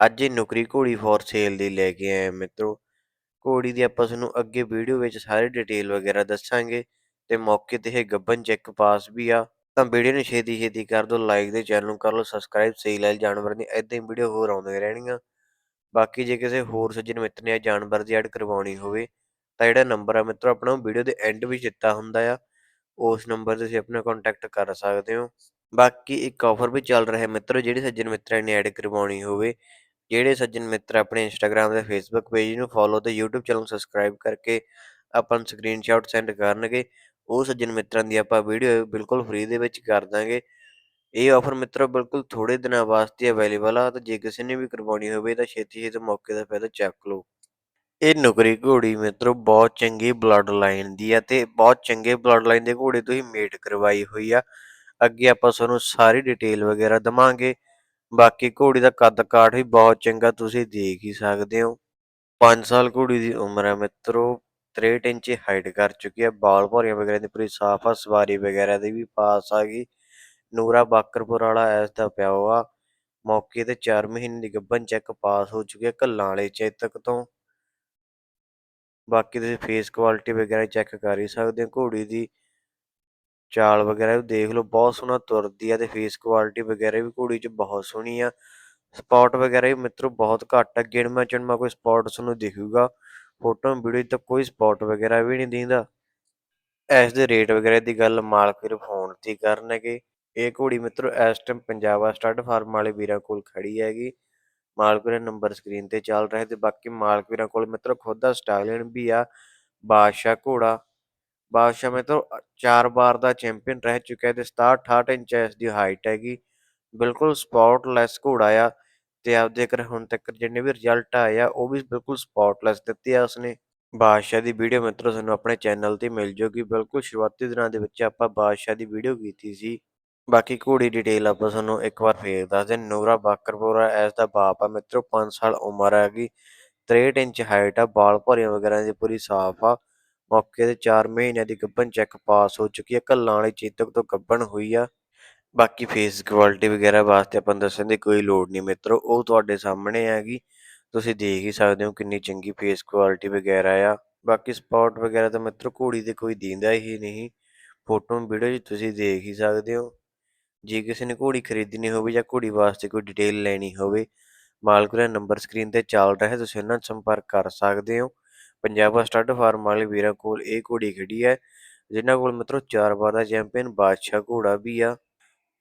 ਅੱਜ ਇਹ ਨੁਕਰੀ ਘੋੜੀ ਫੋਰ ਸੇਲ ਦੀ ਲੈ ਕੇ ਆਏ ਹਾਂ ਮਿੱਤਰੋ। ਘੋੜੀ ਦੀ ਆਪਾਂ ਤੁਹਾਨੂੰ ਅੱਗੇ ਵੀਡੀਓ ਵਿੱਚ ਸਾਰੀ ਡਿਟੇਲ ਵਗੈਰਾ ਦੱਸਾਂਗੇ ਤੇ ਮੌਕੇ ਤੇ ਇਹ ਗੱਬਨ ਚੈੱਕ ਪਾਸ ਵੀ ਆ। ਤਾਂ ਵੀਡੀਓ ਨੂੰ ਛੇਤੀ ਛੇਤੀ ਕਰ ਦਿਓ ਲਾਈਕ ਤੇ ਚੈਨਲ ਨੂੰ ਕਰ ਲਓ ਸਬਸਕ੍ਰਾਈਬ ਸੇਲ ਜਾਨਵਰ ਦੀ ਐਦਾਂ ਹੀ ਵੀਡੀਓ ਹੋਰ ਆਉਂਦੀਆਂ ਰਹਿਣਗੀਆਂ। ਬਾਕੀ ਜੇ ਕਿਸੇ ਹੋਰ ਸੱਜਣ ਮਿੱਤਰ ਨੇ ਇਹ ਜਾਨਵਰ ਦੀ ਐਡ ਕਰਵਾਉਣੀ ਹੋਵੇ, ਤਾਂ ਜਿਹੜਾ ਨੰਬਰ ਆ ਮਿੱਤਰੋ, ਆਪਣਾ ਵੀਡੀਓ ਦੇ ਐਂਡ ਵਿੱਚ ਦਿੱਤਾ ਹੁੰਦਾ ਆ। ਉਸ ਨੰਬਰ ਤੇ ਤੁਸੀਂ ਆਪਣਾ ਕੰਟੈਕਟ ਕਰ ਸਕਦੇ ਹੋ। ਬਾਕੀ ਇੱਕ ਆਫਰ ਵੀ ਚੱਲ ਰਿਹਾ ਹੈ ਮਿੱਤਰੋ, ਜਿਹੜੇ ਸੱਜਣ ਮਿੱਤਰਾਂ ਨੇ ਐਡ ਕਰਵਾਉਣੀ ਹੋਵੇ ਜਿਹੜੇ ਸੱਜਣ ਮਿੱਤਰ ਆਪਣੇ ਇੰਸਟਾਗ੍ਰam ਤੇ ਫੇਸਬੁੱਕ ਪੇਜ ਨੂੰ ਫੋਲੋ ਤੇ YouTube ਚੈਨਲ ਨੂੰ ਸਬਸਕ੍ਰਾਈਬ ਕਰਕੇ ਆਪਾਂ ਨੂੰ ਸਕਰੀਨਸ਼ਾਟ ਸੈਂਡ ਕਰਨਗੇ, ਉਹ ਸੱਜਣ ਮਿੱਤਰਾਂ ਦੀ ਆਪਾਂ ਵੀਡੀਓ ਬਿਲਕੁਲ ਫ੍ਰੀ ਦੇ ਵਿੱਚ ਕਰ ਦਾਂਗੇ। ਇਹ ਆਫਰ ਮਿੱਤਰੋ ਬਿਲਕੁਲ ਥੋੜੇ ਦਿਨਾਂ ਵਾਸਤੇ ਅਵੇਲੇਬਲ ਆ, ਤੇ ਜੇ ਕਿਸੇ ਨੇ ਵੀ ਕਰਵਾਉਣੀ ਹੋਵੇ ਤਾਂ ਛੇਤੀ ਛੇਤੀ ਮੌਕੇ ਦਾ ਫਾਇਦਾ ਚੱਕ ਲਓ। ਇਹ ਨੁਕਰੀ ਘੋੜੀ ਮਿੱਤਰੋ ਬਹੁਤ ਚੰਗੀ ਬਲੱਡ ਲਾਈਨ ਦੀ ਆ ਤੇ ਬਹੁਤ ਚੰਗੇ ਬਲੱਡ ਲਾਈਨ ਦੇ ਘੋੜੇ ਤੋਂ ਹੀ ਮੇਟ ਕਰਵਾਈ ਹੋਈ ਆ। ਅੱਗੇ ਆਪਾਂ ਤੁਹਾਨੂੰ ਸਾਰੀ ਡਿਟੇਲ ਵਗੈਰਾ ਦਵਾਂਗੇ। ਬਾਕੀ ਘੋੜੀ ਦਾ ਕੱਦ ਕਾਠ ਵੀ ਬਹੁਤ ਚੰਗਾ, ਤੁਸੀਂ ਦੇਖ ਹੀ ਸਕਦੇ ਹੋ। 5 ਸਾਲ ਘੋੜੀ ਦੀ ਉਮਰ ਹੈ ਮਿੱਤਰੋ 63 ਇੰਚ ਹਾਈਟ ਕਰ ਚੁੱਕੀ ਹੈ। ਬਾਲ ਭੌਰੀਆਂ ਵਗੈਰਾ ਦੀ ਪੂਰੀ ਸਾਫ਼ ਆ, ਸਵਾਰੀ ਵਗੈਰਾ ਦੀ ਵੀ ਪਾਸ ਆ ਗਈ। ਨੂਰਾ ਬਾਕਰਪੁਰ ਵਾਲਾ ਐਸ ਦਾ ਪਿਓ ਆ ਮੌਕੇ ਤੇ 4 ਮਹੀਨੇ ਦੀ ਗੱਭਨ ਚੈੱਕ ਪਾਸ ਹੋ ਚੁੱਕੀ ਹੈ ਕੱਲਾਂ ਵਾਲੇ ਚੇਤਕ ਤੋਂ। ਬਾਕੀ ਤੁਸੀਂ ਫੇਸ ਕੁਆਲਿਟੀ ਵਗੈਰਾ ਚੈੱਕ ਕਰ ਹੀ ਸਕਦੇ ਹੋ। ਘੋੜੀ ਦੀ ਚਾਲ ਵਗੈਰਾ ਵੀ ਦੇਖ ਲਓ, ਬਹੁਤ ਸੋਹਣਾ ਤੁਰਦੀ ਆ ਤੇ ਫੇਸ ਕੁਆਲਿਟੀ ਵਗੈਰਾ ਵੀ ਘੋੜੀ 'ਚ ਬਹੁਤ ਸੋਹਣੀ ਆ। ਸਪੌਟ ਵਗੈਰਾ ਵੀ ਮਿੱਤਰੋ ਬਹੁਤ ਘੱਟ ਆ ਗਿਣਮਾ ਚੁਣਮਾ ਕੋਈ ਸਪੌਟ ਤੁਹਾਨੂੰ ਦਿਖੂਗਾ। ਫੋਟੋ ਵੀਡੀਓ ਤਾਂ ਕੋਈ ਸਪੌਟ ਵਗੈਰਾ ਵੀ ਨਹੀਂ ਦਿੰਦਾ ਇਸ ਦੇ ਰੇਟ ਵਗੈਰਾ ਦੀ ਗੱਲ ਮਾਲਕ ਵੀਰ ਫੋਨ ਤੇ ਕਰਨਗੇ। ਇਹ ਘੋੜੀ ਮਿੱਤਰੋ ਇਸ ਟਾਈਮ ਪੰਜਾਬਾ ਸਟੱਡ ਫਾਰਮ ਵਾਲੇ ਵੀਰਾਂ ਕੋਲ ਖੜੀ ਹੈਗੀ। ਮਾਲਕ ਵੀਰਾਂ ਨੰਬਰ ਸਕਰੀਨ ਤੇ ਚੱਲ ਰਿਹਾ ਤੇ ਬਾਕੀ ਮਾਲਕ ਵੀਰਾਂ ਕੋਲ ਮਿੱਤਰੋ ਖੁਦ ਦਾ ਸਟਾਲੀਅਨ ਵੀ ਆ, ਬਾਦਸ਼ਾਹ ਘੋੜਾ। ਬਾਦਸ਼ਾਹ ਮਿੱਤਰੋ ਚਾਰ ਵਾਰ ਦਾ ਚੈਂਪੀਅਨ ਰਹਿ ਚੁੱਕਿਆ ਤੇ 67 68 ਇੰਚ ਇਸ ਦੀ ਹਾਈਟ ਹੈਗੀ। ਬਿਲਕੁਲ ਸਪੌਟਲੈਸ ਘੋੜਾ ਆ ਤੇ ਆਪਦੇ ਕਰ ਹੁਣ ਤੱਕ ਜਿੰਨੇ ਵੀ ਰਿਜ਼ਲਟ ਆਏ ਆ, ਉਹ ਵੀ ਬਿਲਕੁਲ ਸਪੌਟਲੈਸ ਦਿੱਤੇ ਆ ਉਸਨੇ। ਬਾਦਸ਼ਾਹ ਦੀ ਵੀਡੀਓ ਮਿੱਤਰੋ, ਤੁਹਾਨੂੰ ਆਪਣੇ ਚੈਨਲ ਤੇ ਮਿਲ ਜੂਗੀ। ਬਿਲਕੁਲ ਸ਼ੁਰੂਆਤੀ ਦਿਨਾਂ ਦੇ ਵਿੱਚ ਆਪਾਂ ਬਾਦਸ਼ਾਹ ਦੀ ਵੀਡੀਓ ਕੀਤੀ ਸੀ। ਬਾਕੀ ਘੋੜੀ ਡਿਟੇਲ ਆਪਾਂ ਤੁਹਾਨੂੰ ਇੱਕ ਵਾਰ ਫੇਰ ਦੱਸਦੇ ਨੂਰਾ ਬਾਕਰਪੁਰਾ ਐਸ ਦਾ ਬਾਪ ਆ ਮਿੱਤਰੋ 5 ਸਾਲ ਉਮਰ ਹੈਗੀ। 63 ਇੰਚ ਹਾਈਟ ਆ ਬਾਲ ਭਰੀਆਂ ਵਗੈਰਾ ਦੀ ਪੂਰੀ ਸਾਫ਼ ਆ। ਮੌਕੇ ਤੇ 4 ਮਹੀਨਿਆਂ ਦੀ ਗੱਭਣ ਚੈੱਕ ਪਾਸ ਹੋ ਚੁੱਕੀ ਹੈ। ਕੱਲਾਂ ਵਾਲੀ ਚੇਤਕ ਤੋਂ ਗੱਭਣ ਹੋਈ ਆ। ਬਾਕੀ ਫੇਸ ਕੁਆਲਿਟੀ ਵਗੈਰਾ ਵਾਸਤੇ ਆਪਾਂ ਦੱਸਣ ਦੀ ਕੋਈ ਲੋੜ ਨਹੀਂ ਮਿੱਤਰੋ, ਉਹ ਤੁਹਾਡੇ ਸਾਹਮਣੇ ਹੈਗੀ। ਤੁਸੀਂ ਦੇਖ ਹੀ ਸਕਦੇ ਹੋ ਕਿੰਨੀ ਚੰਗੀ ਫੇਸ ਕੁਆਲਿਟੀ ਵਗੈਰਾ ਆ। ਬਾਕੀ ਸਪੌਟ ਵਗੈਰਾ ਤਾਂ ਮਿੱਤਰੋ ਘੋੜੀ 'ਤੇ ਕੋਈ ਦਿੰਦਾ ਹੀ ਨਹੀਂ। ਫੋਟੋ ਵੀਡੀਓ 'ਚ ਤੁਸੀਂ ਦੇਖ ਹੀ ਸਕਦੇ ਹੋ। ਜੇ ਕਿਸੇ ਨੇ ਘੋੜੀ ਖਰੀਦਣੀ ਹੋਵੇ ਜਾਂ ਘੋੜੀ ਵਾਸਤੇ ਕੋਈ ਡਿਟੇਲ ਲੈਣੀ ਹੋਵੇ, ਮਾਲਕ ਦਾ ਨੰਬਰ ਸਕਰੀਨ ਤੇ ਚੱਲ ਰਿਹਾ ਤੁਸੀਂ ਉਹਨਾਂ ਨਾਲ ਸੰਪਰਕ ਕਰ ਸਕਦੇ ਹੋ। ਪੰਜਾਬ ਸਟੱਡ ਫਾਰਮ ਵਾਲੇ ਵੀਰਾਂ ਕੋਲ ਇਹ ਘੋੜੀ ਖੜੀ ਹੈ, ਜਿਨ੍ਹਾਂ ਕੋਲ ਮਿੱਤਰੋ ਚਾਰ ਵਾਰ ਦਾ ਚੈਂਪੀਅਨ, ਬਾਦਸ਼ਾਹ ਘੋੜਾ ਵੀ ਆ।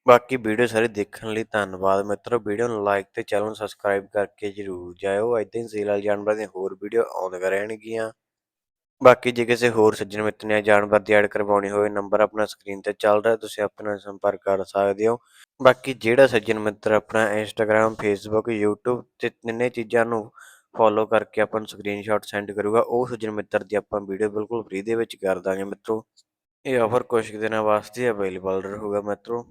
ਬਾਕੀ ਵੀਡੀਓ ਸਾਰੇ ਦੇਖਣ ਲਈ ਧੰਨਵਾਦ ਮਿੱਤਰੋ। ਵੀਡੀਓ ਨੂੰ ਲਾਈਕ ਤੇ ਚੈਨਲ ਨੂੰ ਸਬਸਕ੍ਰਾਈਬ ਕਰਕੇ ਜਰੂਰ ਜਾਇਓ। ਇਦਾਂ ਹੀ ਸੇਲ ਜਾਨਵਰਾਂ ਦੀਆਂ ਹੋਰ ਵੀਡੀਓ ਆਉਂਦੀਆਂ ਰਹਿਣਗੀਆਂ। ਬਾਕੀ ਜੇ ਕਿਸੇ ਹੋਰ ਸੱਜਣ ਮਿੱਤਰ ਨੇ ਜਾਨਵਰ ਦੀ ਐਡ ਕਰਵਾਉਣੀ ਹੋਵੇ, ਨੰਬਰ ਆਪਣਾ ਸਕਰੀਨ ਤੇ ਚੱਲ ਰਿਹਾ, ਤੁਸੀਂ ਆਪਣੇ ਨਾਲ ਸੰਪਰਕ ਕਰ ਸਕਦੇ ਹੋ। ਬਾਕੀ ਜਿਹੜਾ ਸੱਜਣ ਮਿੱਤਰ ਆਪਣਾ ਇੰਸਟਾਗ੍ਰam ਫੇਸਬੁੱਕ YouTube ਤੇ ਤਿੰਨੇ ਚੀਜ਼ਾਂ ਨੂੰ ਫੋਲੋ ਕਰਕੇ ਆਪਾਂ ਨੂੰ ਸਕਰੀਨਸ਼ਾਟ ਸੈਂਡ ਕਰੂਗਾ। ਉਹ ਸੱਜਣ ਮਿੱਤਰ ਦੀ ਆਪਾਂ ਵੀਡੀਓ ਬਿਲਕੁਲ ਫ੍ਰੀ ਦੇ ਵਿੱਚ ਕਰ ਦਾਂਗੇ ਮਿੱਤਰੋ। ਇਹ ਆਫਰ ਕੁਝ ਦਿਨਾਂ ਵਾਸਤੇ ਅਵੇਲੇਬਲ ਰਹੂਗਾ ਮਿੱਤਰੋ।